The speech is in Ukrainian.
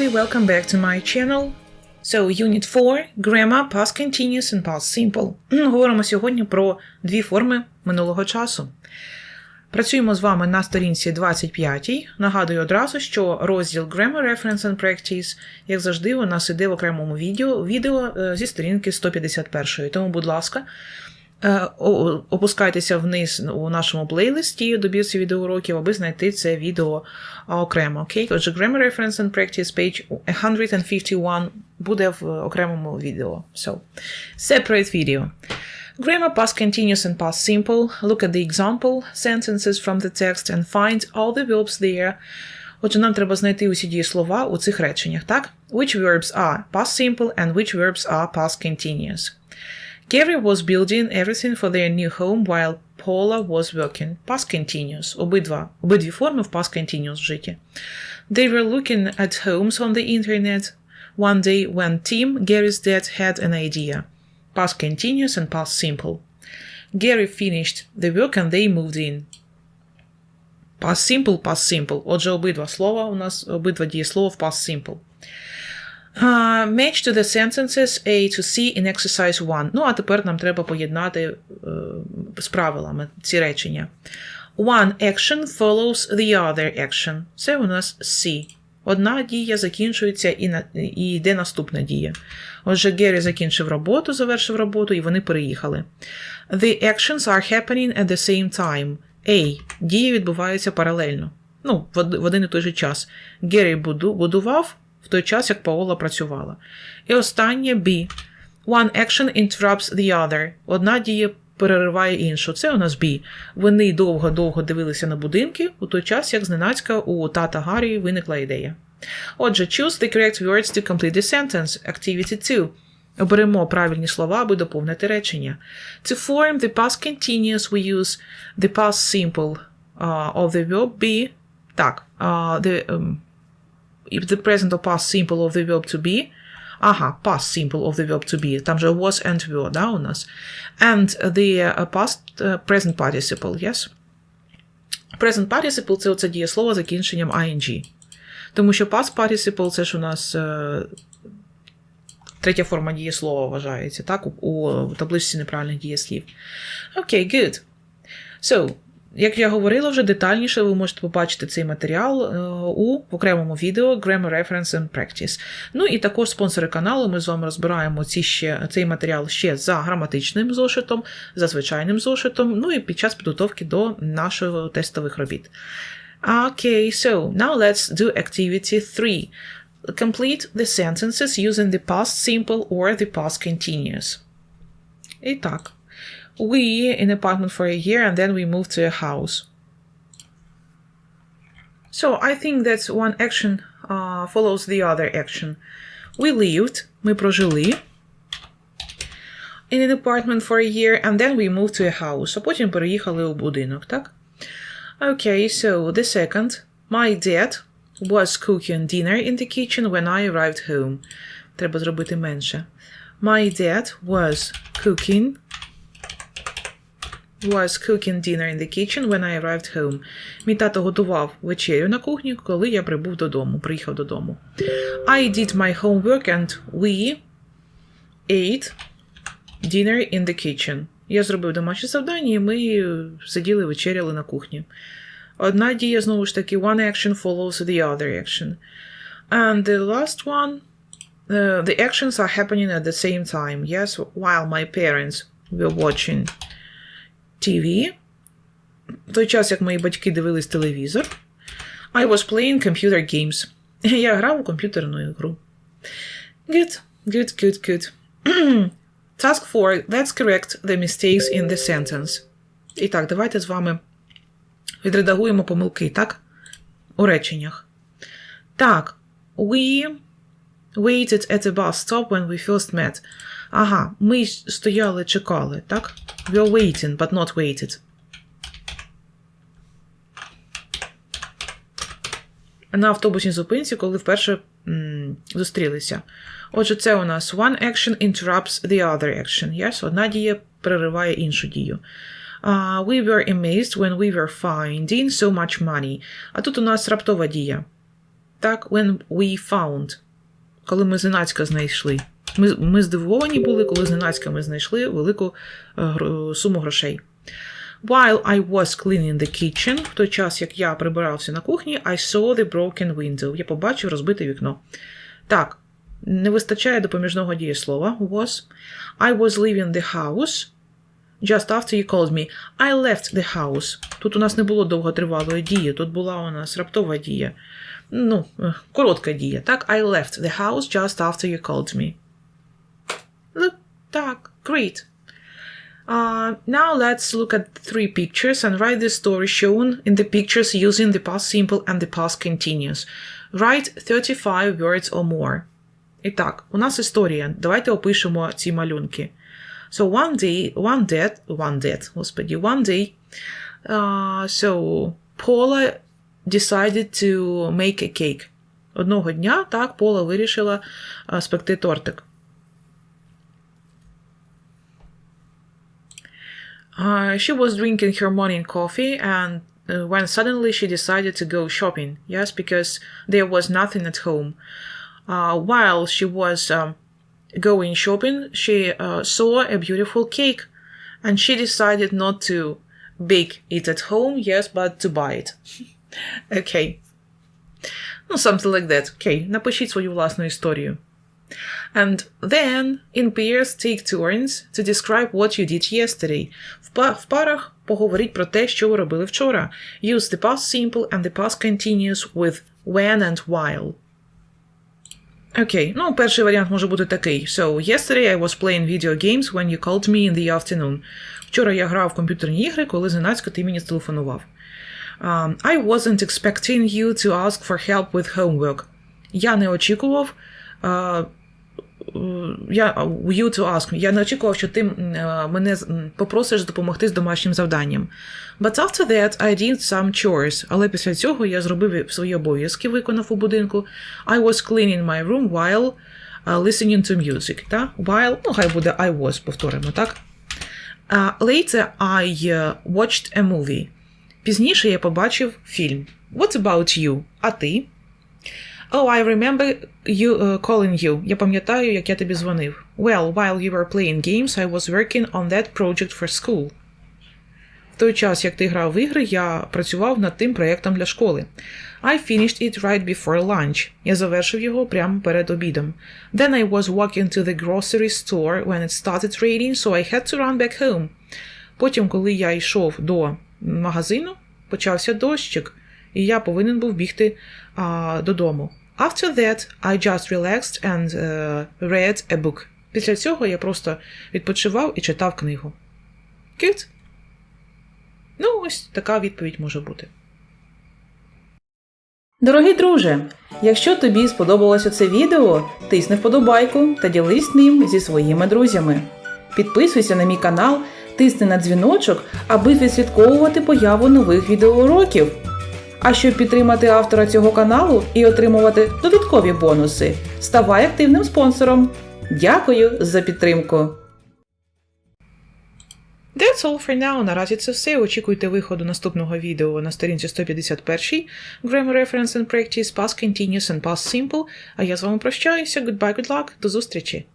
everybody, welcome back to my channel. So, Unit 4, Grammar, Past Continuous and Past Simple. Говоримо сьогодні про дві форми минулого часу. Працюємо з вами на сторінці 25. Нагадую одразу, що розділ Grammar Reference and Practice, як завжди, у нас іде в окремому відео, відео е, зі сторінки 151. Тому, будь ласка, опускайтеся вниз у нашому плейлисті добірці відеоуроків, аби знайти це відео окремо. Окей? Отже, Grammar Reference and Practice page 151 буде в окремому відео. So, separate video. Grammar past continuous and past simple. Look at the example sentences from the text and find all the verbs there. Отже, нам треба знайти усі дієслова у цих реченнях, так? Which verbs are past simple and which verbs are past continuous. Gary was building everything for their new home while Paula was working. Past continuous. Обидва, обидві форми в past continuous вжиті. They were looking at homes on the internet one day when Tim, Gary's dad, had an idea. Past continuous and past simple. Gary finished the work and they moved in. Past simple, past simple. Отже, обидва слова у нас, обидва дієслова в past simple. Uh, match to the sentences A to C in exercise 1. Ну, а тепер нам треба поєднати е, з правилами ці речення. One action follows the other action. Це у нас C. Одна дія закінчується і, на, і йде наступна дія. Отже, Геррі закінчив роботу, завершив роботу, і вони переїхали. The actions are happening at the same time. A. Дії відбуваються паралельно. Ну, в один і той же час. Геррі буду, будував той час, як Паола працювала. І останнє B. One action interrupts the other. Одна дія перериває іншу. Це у нас B. Вони довго-довго дивилися на будинки у той час, як зненацька у тата Гаррі виникла ідея. Отже, choose the correct words to complete the sentence. Activity 2. Оберемо правильні слова, аби доповнити речення. To form the past continuous, we use the past simple uh, of the verb be. Так, uh, the, um, if the present or past simple of the verb to be. Ага, past simple of the verb to be. Там же was and were, да, у нас. And the uh, past uh, present participle, yes? Present participle – це оце дієслово закінченням ing. Тому що past participle – це ж у нас е, третя форма дієслова вважається, так? У, у табличці неправильних дієслів. Окей, okay, good. So, як я говорила вже детальніше, ви можете побачити цей матеріал е, у окремому відео Grammar Reference and Practice. Ну і також спонсори каналу. Ми з вами розбираємо ці ще, цей матеріал ще за граматичним зошитом, за звичайним зошитом, ну і під час підготовки до нашого тестових робіт. Okay, so now let's do activity 3. Complete the sentences using the past simple or the past continuous. І так. We in apartment for a year and then we moved to a house. So I think that one action uh, follows the other action. We lived, ми прожили in an apartment for a year and then we moved to a house. А потім переїхали у будинок, так? Okay, so the second. My dad was cooking dinner in the kitchen when I arrived home. Треба зробити менше. My dad was cooking was cooking dinner in the kitchen when I arrived home. Мій тато готував вечерю на кухні, коли я прибув додому, приїхав додому. I did my homework and we ate dinner in the kitchen. Я зробив домашнє завдання, і ми сиділи вечеряли на кухні. Одна дія, знову ж таки, one action follows the other action. And the last one, uh, the actions are happening at the same time. Yes, while my parents were watching TV. В той час, як мої батьки дивились телевізор, I was playing computer games. Я грав у комп'ютерну ігру. Good, good, good, good. Task 4. Let's correct the mistakes in the sentence. І так, давайте з вами відредагуємо помилки, так? У реченнях. Так, we waited at a bus stop when we first met. Ага, ми стояли, чекали, так? We were waiting, but not waited. На автобусній зупинці, коли вперше м, зустрілися. Отже, це у нас one action interrupts the other action. Yes? Одна дія перериває іншу дію. Uh, we were amazed when we were finding so much money. А тут у нас раптова дія. Так, when we found. Коли ми зненацька знайшли. Ми, ми здивовані були, коли зненацька ми знайшли велику е, суму грошей. While I was cleaning the kitchen, в той час, як я прибирався на кухні, I saw the broken window. Я побачив розбите вікно. Так, не вистачає допоміжного дієслова was. I was leaving the house. Just after you called me. I left the house. Тут у нас не було довготривалої дії, тут була у нас раптова дія. Ну, е, коротка дія. Так, I left the house just after you called me. Look, так, great. Uh, now let's look at three pictures and write the story shown in the pictures using the past simple and the past continuous. Write 35 words or more. І так, у нас історія. Давайте опишемо ці малюнки. So one day, one dead, one dead, господі, one day, uh, so Paula decided to make a cake. Одного дня, так, Пола вирішила uh, спекти тортик. Uh, she was drinking her morning coffee and uh, when suddenly she decided to go shopping. Yes, because there was nothing at home. Uh, while she was um, going shopping, she uh, saw a beautiful cake and she decided not to bake it at home, yes, but to buy it. okay. Ну, something like that. Окей, напишіть свою власну історію. And then in pairs take turns to describe what you did yesterday. В, па- в парах поговоріть про те, що ви робили вчора. Use the past simple and the past continuous with when and while. Окей, ну перший варіант може бути такий. So, yesterday I was playing video games when you called me in the afternoon. Вчора я грав в комп'ютерні ігри, коли зненацька ти мені зателефонував. Um, I wasn't expecting you to ask for help with homework. Я не очікував. Uh, я, you to ask me. Я не очікував, що ти е, мене попросиш допомогти з домашнім завданням. But after that I did some chores. Але після цього я зробив свої обов'язки, виконав у будинку. I was cleaning my room while uh, listening to music. Та? While, ну хай буде I was, повторимо, так? Uh, later I watched a movie. Пізніше я побачив фільм. What about you? А ти? Oh, I remember you uh, calling you. Я пам'ятаю, як я тобі дзвонив. Well, while you were playing games, I was working on that project for school. В той час, як ти грав в ігри, я працював над тим проєктом для школи. I finished it right before lunch. Я завершив його прямо перед обідом. Then I was walking to the grocery store when it started raining, so I had to run back home. Потім, коли я йшов до магазину, почався дощик, і я повинен був бігти а, додому. After that, I just relaxed and uh, read a book. Після цього я просто відпочивав і читав книгу. Good? Ну, ось така відповідь може бути. Дорогий друже, якщо тобі сподобалося це відео, тисни вподобайку та ділись ним зі своїми друзями. Підписуйся на мій канал, тисни на дзвіночок, аби відслідковувати появу нових відеоуроків. А щоб підтримати автора цього каналу і отримувати додаткові бонуси, ставай активним спонсором. Дякую за підтримку! That's all for now. Наразі це все. Очікуйте виходу наступного відео на сторінці 151 Grammar Reference and Practice, Past Continuous and Past Simple. А я з вами прощаюся. Goodbye, good luck. До зустрічі!